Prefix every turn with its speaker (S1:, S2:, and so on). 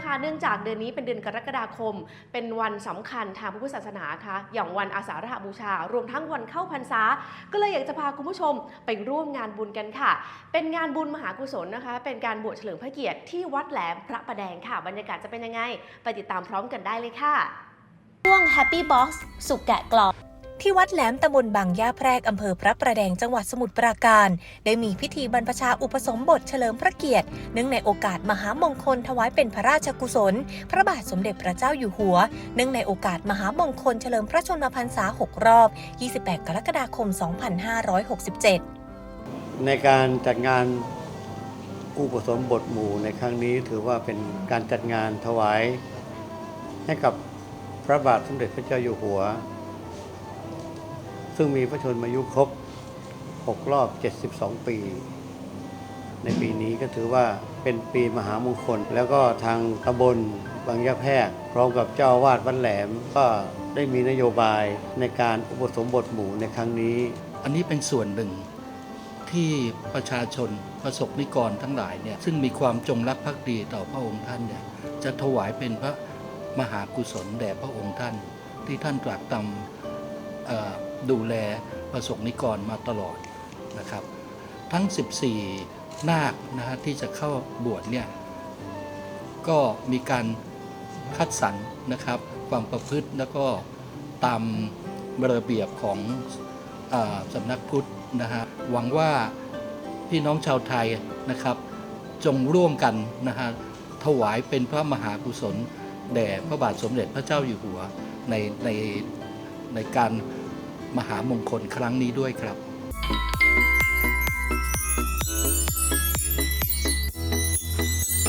S1: นะคะ เนื่องจากเดือนนี้เป็นเดือนกรกฎาคม เป็นวันสำคัญทางพุทธศาสนาค่ะ อย่างวันอาสาฬหบูชา รวมทั้งวันเข้าพรรษา ก็เลยอยากจะพาคุณผู้ชมไปร่วมงานบุญกันค่ะ เป็นงานบุญมหากุศลนะคะ เป็นการบวชเฉลิมพระเกียรติที่วัดแหลมพระประแดงค่ะ บรรยากาศจะเป็นยังไง ไปติดตามพร้อมกันได้เลยค่ะ
S2: ช่วง Happy Box สุกแกะกล่อง
S3: ที่วัดแหลมตำบลบางย่าแพรกอำเภอพระประแดงจังหวัดสมุทรปราการ ได้มีพิธีบรรพชาอุปสมบทเฉลิมพระเกียรติเนื่องในโอกาสมหามงคลถวายเป็นพระราชกุศล พระบาทสมเด็จพระเจ้าอยู่หัว เนื่องในโอกาสมหามงคลเฉลิมพระชนมพรรษา 6 รอบ 28 กรกฎาคม 2567
S4: ในการจัดงานอุปสมบทหมู่ในครั้งนี้ถือว่าเป็นการจัดงานถวายให้กับพระบาทสมเด็จพระเจ้าอยู่หัว ซึ่งมีพระชนมายุครบ 6 รอบ 72 ปี ในปีนี้ก็ถือว่าเป็นปีมหามงคล แล้วก็ทางตำบลบางยะแพรกพร้อมกับเจ้าวาดวัดแหลม ก็ได้มีนโยบายในการอุปสมบทหมู่ในครั้งนี้
S5: อันนี้เป็นส่วนหนึ่งที่ประชาชนประสบนิกรทั้งหลายเนี่ยซึ่งมีความจงรักภักดีต่อพระองค์ท่านเนี่ยจะถวายเป็นพระมหากุศลแด่พระองค์ท่าน ที่ท่านตรัสตำ ดูแลประสบนิกรมาตลอดนะครับ ทั้ง 14 นาคนะฮะที่จะเข้าบวชเนี่ยก็มีการคัดสรรนะครับ ความประพฤติแล้วก็ตามระเบียบของอสำนักพุทธนะฮะหวังว่าพี่น้องชาวไทยนะครับ จงร่วมกันนะฮะถวายเป็นพระมหากุศลแด่พระบาทสมเด็จพระเจ้าอยู่หัวในใน ในการมหามงคลครั้งนี้ด้วยครับ